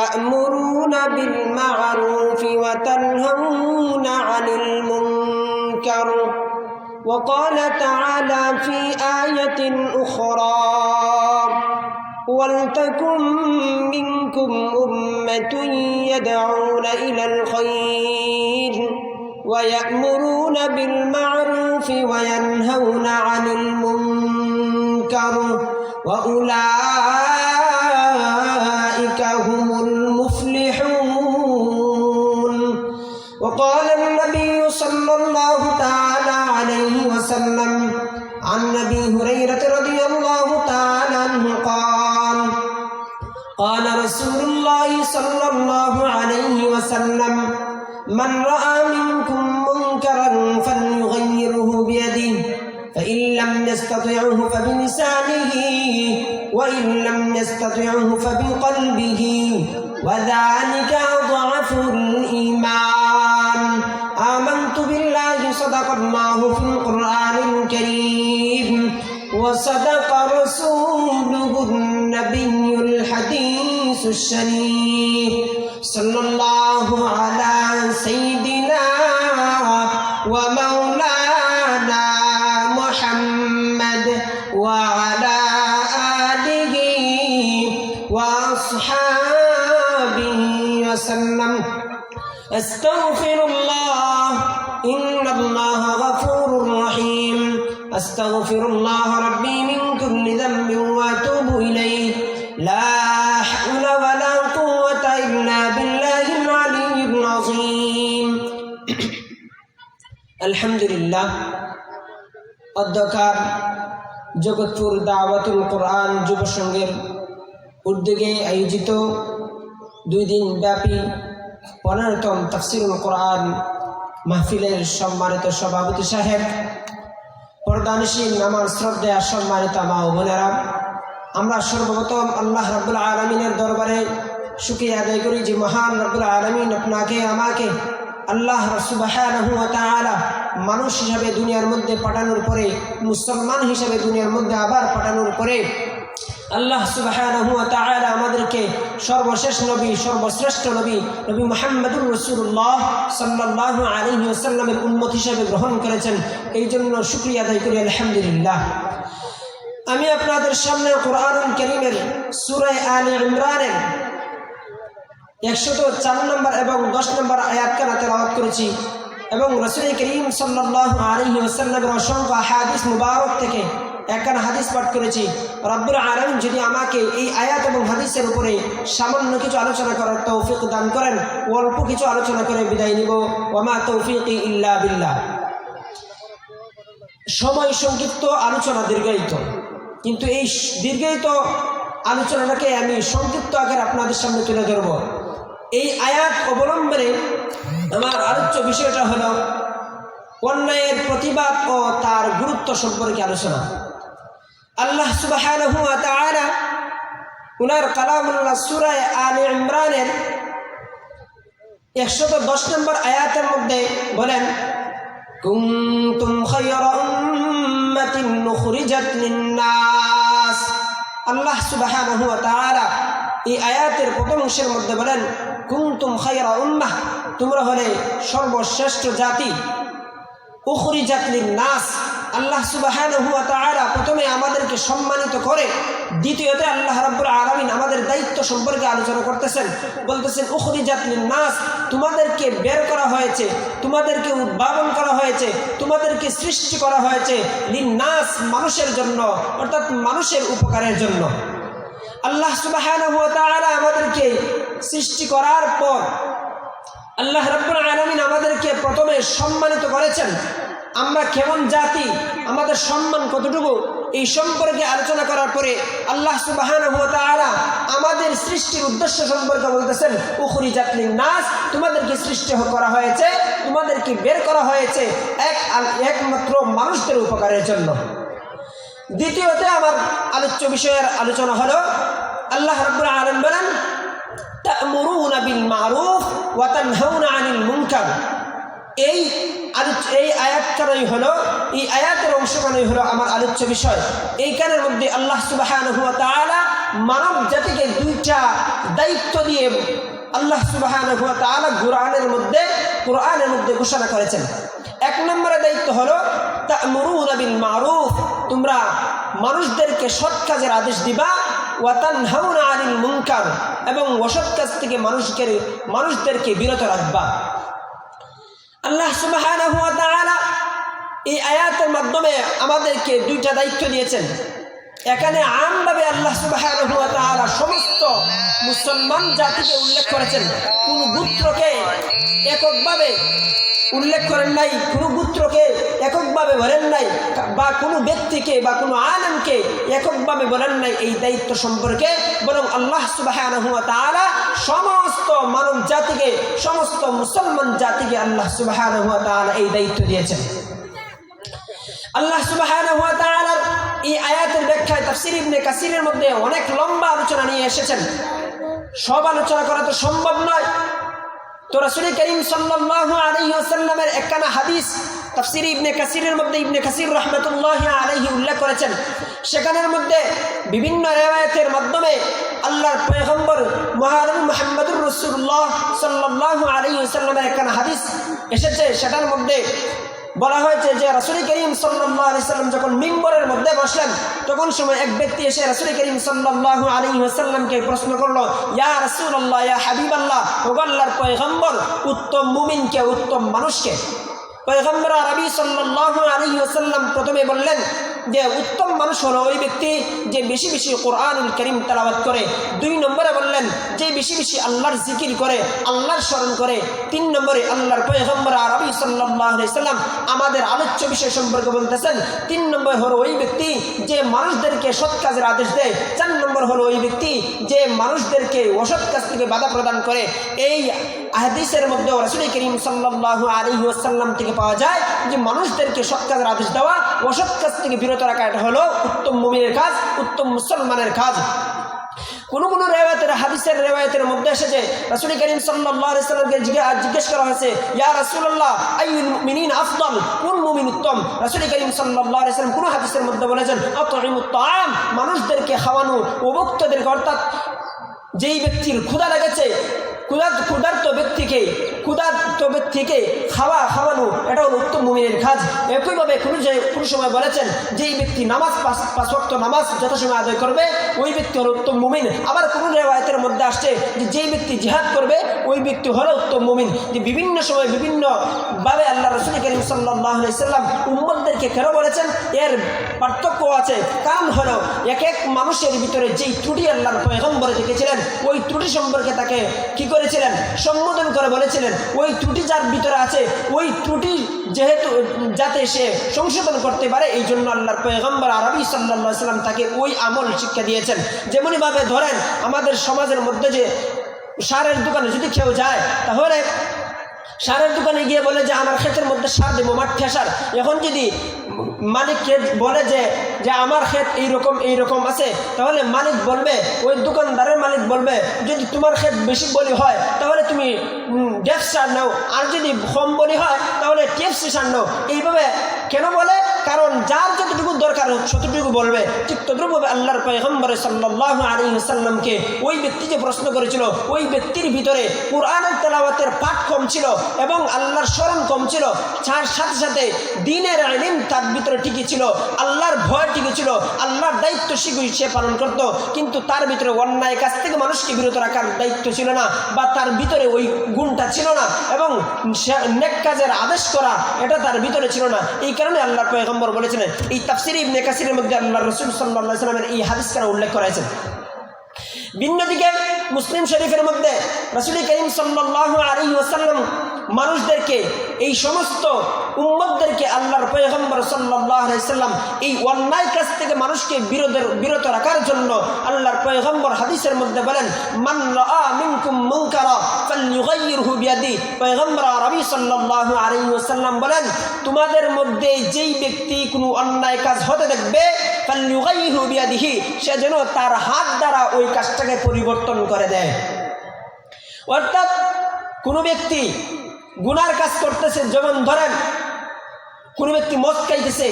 تأمرون بالمعروف وتنهون عن المنكر. وقال تعالى في آية أخرى ولتكن منكم أمة يدعون إلى الخير ويأمرون بالمعروف وينهون عن المنكر. وأولئك صلى الله تعالى عليه وسلم. عن أبي هريرة رضي الله تعالى عنه قال قال رسول الله صلى الله عليه وسلم من رأى منكم منكرا فليغيره بيده فإن لم يستطعه فبلسانه وإن لم يستطعه فبقلبه وذلك ضعف الإيمان. صدق الله في القرآن الكريم وصدق رسوله النبي الحديث الشريف صلى الله أستغفر الله ربي من كل ذنب وأتوب إليه لا حول ولا قوة إلا بالله العلي العظيم الحمد لله অধ্যকার জগৎপুর দাওয়াতুল কোরআন যুব সংঘের উদ্যোগে আয়োজিত দুই দিন ব্যাপী পনেরোতম তাফসিরুল কোরআন মাহফিলের সম্মানিত সভাপতি সাহেব প্রদানশীল আমার শ্রদ্ধা, সম্মানিত মা ও বোনেরা, আমরা সর্বপ্রথম আল্লাহ রব্বুল আলমিনের দরবারে সুখী আদায় করি যে মহান রব্বুল আলমিন আপনাকে, আমাকে আল্লাহ সুবাহ মানুষ হিসাবে দুনিয়ার মধ্যে পাঠানোর পরে, মুসলমান হিসাবে দুনিয়ার মধ্যে আবার পাঠানোর পরে আল্লাহ সুবাহ আমাদেরকে সর্বশেষ নবী, সর্বশ্রেষ্ঠ নবী নবী মোহাম্মদুর রসুল্লাহ সাল্লাহ আলী আসাল্লামের উন্মত হিসাবে গ্রহণ করেছেন। এই জন্য শুক্রিয়া আদায় করি, আলহামদুলিল্লাহ। আমি আপনাদের সামনে কোরআন করিমের সুরায় আলী ইমরানের একশত চার নম্বর এবং দশ নম্বর আয়াত কানা তেলাওয়াত করেছি এবং রসুল করিম সাল্লাহ আলহি ওসাল্লামের অসংখ্য হাদিস মুবারক থেকে একখান হাদিস পাঠ করেছি। রব্বুল আলম যদি আমাকে এই আয়াত এবং হাদিসের উপরে সামান্য কিছু আলোচনা করার তৌফিক দান করেন, অল্প কিছু আলোচনা করে বিদায় নিব। ওমা তৌফিক ইল্লা বিল্লাহ। সময় সংক্ষিপ্ত আলোচনা দীর্ঘায়িত। কিন্তু এই দীর্ঘায়িত আলোচনাটাকে আমি সংক্ষিপ্ত আকারে আপনাদের সামনে তুলে ধরব। এই আয়াত অবলম্বনে আমার আলোচ্য বিষয়টা হলো অন্যায়ের প্রতিবাদ ও তার গুরুত্ব সম্পর্কে আলোচনা। আল্লাহ সুবাহ উনার কালামুল্লাহ সুরায় আলী ইমরানের একশত দশ নম্বর আয়াতের মধ্যে বলেন, কুন্তুম খায়রা উম্মাতিন নুখরিজাত লিন-নাস। আল্লাহ সুবহানাহু ওয়া এই আয়াতের প্রথম অংশের মধ্যে বলেন, কুন্তুম খায়রা উম্মাহ, তোমরা হলে সর্বশ্রেষ্ঠ জাতি, উখরিজাত লিন-নাস। আল্লাহ সুবহানাহু ওয়া তাআলা প্রথমে আমাদেরকে সম্মানিত করে, দ্বিতীয়তে আল্লাহ রাব্বুল আলামিন আমাদের দায়িত্ব সম্পর্কে আলোচনা করতেছেন। বলতেছেন, উখরিজাত লিন-নাস, তোমাদেরকে বের করা হয়েছে, তোমাদেরকে উদ্ভাবন করা হয়েছে, তোমাদেরকে সৃষ্টি করা হয়েছে লিন-নাস মানুষের জন্য, অর্থাৎ মানুষের উপকারের জন্য। আল্লাহ সুবহানাহু ওয়া তাআলা আমাদেরকে সৃষ্টি করার পর আল্লাহ রাব্বুল আলামিন আমাদেরকে প্রথমে সম্মানিত করেছেন। আমরা কেমন জাতি, আমাদের সম্মান কতটুকু, এই সম্পর্কে আলোচনা করার পরে আল্লাহ সুবাহান আমাদের সৃষ্টির উদ্দেশ্য সম্পর্কে বলতেছেন উখরি জাতলিন নাস তোমাদেরকে সৃষ্টি করা হয়েছে, তোমাদেরকে বের করা হয়েছে এক একমাত্র মানুষদের উপকারের জন্য। দ্বিতীয়তে আমার আলোচ্য বিষয়ের আলোচনা হলো, আল্লাহ রব্বুল আলম বলেন, তা'মুরুনা বিল মারুফ ওয়া তানহাউনা আনিল এই এই আয়াতটাই হলো, এই আয়াতের অংশখানই হলো আমার আলোচ্য বিষয়। এইখানের মধ্যে আল্লাহ তাআলা মানব জাতিকে দুইটা দায়িত্ব দিয়ে আল্লাহ ওয়া কোরআনের মধ্যে কোরআনের মধ্যে ঘোষণা করেছেন। এক নম্বরে দায়িত্ব হলো তা তা'মুরুনা বিল মারুফ। তোমরা মানুষদেরকে সৎ কাজের আদেশ দিবা। ওয়াতান হাউনা আনিল মুনকার। এবং অসৎ কাজ থেকে মানুষকে মানুষদেরকে বিরত রাখবা। আল্লাহ তাআলা এই আয়াতের মাধ্যমে আমাদেরকে দুইটা দায়িত্ব দিয়েছেন। এখানে আমভাবে আল্লাহ তাআলা সমস্ত মুসলমান জাতিকে উল্লেখ করেছেন। কোন গুত্রকে এককভাবে উল্লেখ করেন নাই, কোনো গুত্রকে এককভাবে বলেন নাই, বা কোনো ব্যক্তিকে বা কোনো আলমকে এককভাবে বলেন নাই এই দায়িত্ব সম্পর্কে। বরং আল্লাহ সুবাহ সমস্ত মানব জাতিকে, সমস্ত মুসলমান জাতিকে আল্লাহ সুবাহ এই দায়িত্ব দিয়েছেন। আল্লাহ সুবাহ এই আয়াতের ব্যাখ্যায় তাফসির ইবনে কাসিরের মধ্যে অনেক লম্বা আলোচনা নিয়ে এসেছেন। সব আলোচনা করা তো সম্ভব নয়। তো রসুল করিম সাল্লাল্লাহু আলাইহি ওয়াসাল্লামের একখানা হাদিস তফসির ইবনে কাসিরের মধ্যে ইবনে কাসির রহমতুল্লাহ আলহি উল্লেখ করেছেন। সেখানের মধ্যে বিভিন্ন রেওয়ায়তের মাধ্যমে আল্লাহর পয়গম্বর মহানবী মোহাম্মদুর রসুল্লাহ সাল্লাহ আলহি ওয়াসাল্লামের একখানা হাদিস এসেছে। সেটার মধ্যে বলা হয়েছে যে রাসুলি করিম সাল্লাহ আলি সাল্লাম যখন মিম্বরের মধ্যে বসলেন, তখন সময় এক ব্যক্তি এসে রাসুল করিম সাল্লাহ আলী ওয়াসাল্লামকে প্রশ্ন করল, ইয়া রাসুল আল্লাহ ইয়া হাবিব আল্লাহ ওগাল্লার পয়গম্বর, উত্তম মুমিনকে, উত্তম মানুষকে? পয়গম্বর আরবি সাল্লাহ আলী ওয়াসাল্লাম প্রথমে বললেন যে, উত্তম মানুষ হলো ওই ব্যক্তি যে বেশি বেশি কোরআনুল করিম তালাবাদ করে। দুই নম্বরে বললেন যে, বেশি বেশি আল্লাহর জিকির করে, আল্লাহর স্মরণ করে। তিন নম্বরে আল্লাহর পয়গম্বর আরবি সাল্লাম আমাদের আলোচ্য বিষয় সম্পর্কে বলতেছেন। তিন নম্বর হলো ওই ব্যক্তি যে মানুষদেরকে সৎ কাজের আদেশ দেয়। চার নম্বর হলো ওই ব্যক্তি যে মানুষদেরকে অসৎ কাজ থেকে বাধা প্রদান করে। এই আহাদিসের মধ্যে রসুল করিম সাল্লাহ আলী ওসাল্লাম থেকে পাওয়া যায় যে মানুষদেরকে সৎ কাজের আদেশ দেওয়া, অসৎ কাজ থেকে বিরত রাখা, এটা হলো উত্তম মুমিনের কাজ, উত্তম মুসলমানের কাজ। কোন কোন রেওয়ায়তের, হাদিসের রেওয়ায়তের মধ্যে এসেছে রাসুল করিম সাল্লাহামকে জিজ্ঞেস করা হয়েছে, ইয়া রাসুল্লাহ আইউল মিনিন আফদল? কোন মুমিন উত্তম? রাসুল করিম সাল্লাম কোন হাদিসের মধ্যে বলেছেন অতম মানুষদেরকে খাওয়ানো, অভুক্তদেরকে অর্থাৎ যেই ব্যক্তির ক্ষুধা লেগেছে ক্ষুধার্ত ক্ষুধার্ত ব্যক্তিকে ক্ষুধার্ত ব্যক্তিকে খাওয়া, খাওয়ানো এটা হল উত্তম মুমিনের কাজ। একইভাবে কোনো যে কোনো সময় বলেছেন যেই ব্যক্তি নামাজ পাঁচ ওয়াক্ত নামাজ যথাসময় আদায় করবে, ওই ব্যক্তি হলো উত্তম মুমিন। আবার কোনো রেওয়ায়তের মধ্যে আসছে যে যেই ব্যক্তি জিহাদ করবে, ওই ব্যক্তি হলো উত্তম মুমিন। যে বিভিন্ন সময় বিভিন্নভাবে আল্লাহ রসুল করিম সাল্লাম উম্মদদেরকে কেন বলেছেন? এর পার্থক্য আছে। কারণ হলো এক এক মানুষের ভিতরে যেই ত্রুটি আল্লাহর পয়গম্বরে দেখেছিলেন, ওই ত্রুটি সম্পর্কে তাকে কি করেছিলেন সম্বোধন করে বলেছিলেন, ওই ত্রুটি যার ভিতরে আছে, ওই ত্রুটি যেহেতু, যাতে সে সংশোধন করতে পারে, এই জন্য আল্লাহর পয়গম্বর আরবি সাল্লা সাল্লাম তাকে ওই আমল শিক্ষা দিয়েছেন। যেমনইভাবে ধরেন, আমাদের সমাজের মধ্যে যে সারের দোকানে যদি কেউ যায়, তাহলে সারের দোকানে গিয়ে বলে যে, আমার ক্ষেতের মধ্যে সার দেবো, মাঠে সার এখন যদি মালিককে বলে যে যে আমার ক্ষেত এইরকম এইরকম আছে, তাহলে মালিক বলবে, ওই দোকানদারের মালিক বলবে, যদি তোমার ক্ষেত বেশি বলি হয়, তাহলে তুমি ডেফ সার নাও। আর যদি কম বলি হয়, তাহলে টেপসি সার নাও। এইভাবে কেন বলে? কারণ যার যতটুকু দরকার ততটুকু বলবে। ঠিক তদ্রুপভাবে আল্লাহর পয়গম্বর সাল্লাহ আলী সাল্লামকে ওই ব্যক্তি যে প্রশ্ন করেছিল, ওই ব্যক্তির ভিতরে কোরআনের তেলাওয়াতের পাঠ কম ছিল এবং আল্লাহর স্মরণ কম ছিল। তার সাথে সাথে দিনের আলিম তার ভিতরে টিকে ছিল, আল্লাহর ভয় টিকে ছিল, আল্লাহর দায়িত্ব শিখুই সে পালন করত। কিন্তু তার ভিতরে অন্যায় কাছ থেকে মানুষকে বিরত রাখার দায়িত্ব ছিল না বা তার ভিতরে ওই গুণটা ছিল না এবং নেক কাজের আদেশ করা, এটা তার ভিতরে ছিল না। এই কারণে আল্লাহ পয়গম্বর বলেছেন এই তাফসির ইবনে কাসিরের মধ্যে আল্লাহ রসুল সাল্লাহ সাল্লামের এই হাদিস কেন উল্লেখ করেছেন ভিন্ন দিকে মুসলিম শরীফের মধ্যে রসুল করিম সাল্লাহ আলী ওসাল্লাম মানুষদেরকে, এই সমস্ত উম্মতদেরকে আল্লাহর পয়গম্বর সাল্লাম এই অন্যায় কাজ থেকে মানুষকে বিরোধের বিরত রাখার জন্য আল্লাহর পয়গম্বর হাদিসের মধ্যে বলেন বলেন, তোমাদের মধ্যে যেই ব্যক্তি কোনো অন্যায় কাজ হতে দেখবে ফালইউগাইয়িরহু বিয়াদিহি, সে যেন তার হাত দ্বারা ওই কাজটাকে পরিবর্তন করে দেয়। অর্থাৎ কোনো ব্যক্তি গুনার কাজ করতেছে, যেমন ধরেন, কোনো ব্যক্তি মদ খাইতেছে,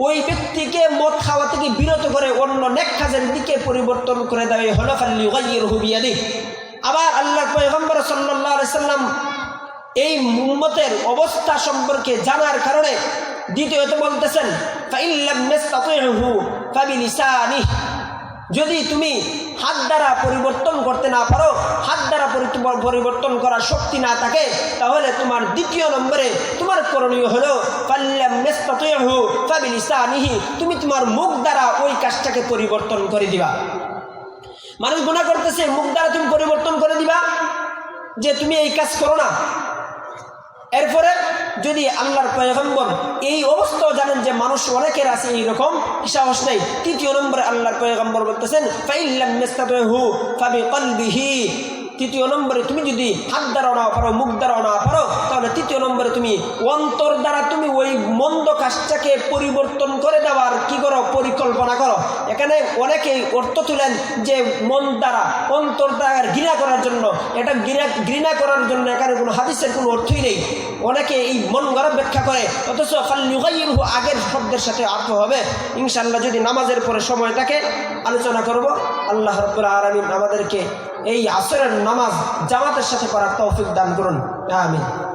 ওই ব্যক্তিকে মদ খাওয়া থেকে বিরত করে অন্য নেক দিকে পরিবর্তন করে দেওয়া হলো খাল্লি গাইয়ের হুবিয়াদি আবার আল্লাহ পয়গম্বর সাল্লাহ সাল্লাম এই মুম্মতের অবস্থা সম্পর্কে জানার কারণে দ্বিতীয়ত বলতেছেন যদি তুমি হাত দ্বারা পরিবর্তন করতে না পারো, হাত দ্বারা পরিবর্তন করার শক্তি না থাকে, তাহলে তোমার দ্বিতীয় নম্বরে তোমার করণীয় হলো ফাবিলিসানিহি, তুমি তোমার মুখ দ্বারা ওই কাজটাকে পরিবর্তন করে দিবা। মানুষ গুণা করতেছে, মুখ দ্বারা তুমি পরিবর্তন করে দিবা, যে তুমি এই কাজ করো না। এরপরে যদি আল্লাহর পয়গম্বর এই অবস্থাও জানেন যে মানুষ অনেকের আছে এইরকম, সাহস নেই। তৃতীয় নম্বরে আল্লাহর পয়গম্বর বলতেছেন কলবিহি তৃতীয় নম্বরে তুমি যদি হাত দ্বারাও না পারো, মুখ দ্বারাও না পারো তাহলে তৃতীয় নম্বরে তুমি অন্তর দ্বারা তুমি ওই মন্দ কাজটাকে পরিবর্তন করে দেওয়ার কি করো? পরিকল্পনা করো। এখানে অনেকেই অর্থ তুলেন যে মন দ্বারা, অন্তর দ্বারা ঘৃণা করার জন্য। এটা ঘৃণা ঘৃণা করার জন্য এখানে কোনো হাদিসের কোনো অর্থই নেই। অনেকে এই মন গড়া ব্যাখ্যা করে, অথচ খাল্লুগাইরহু আগের শব্দের সাথে অর্থ হবে। ইনশাল্লাহ যদি নামাজের পরে সময় থাকে, আলোচনা করব। আল্লাহ রব্বুল আলমিন আমাদেরকে এই আসরের নামাজ জামাতের সাথে করার তৌফিক দান করুন। আমিন।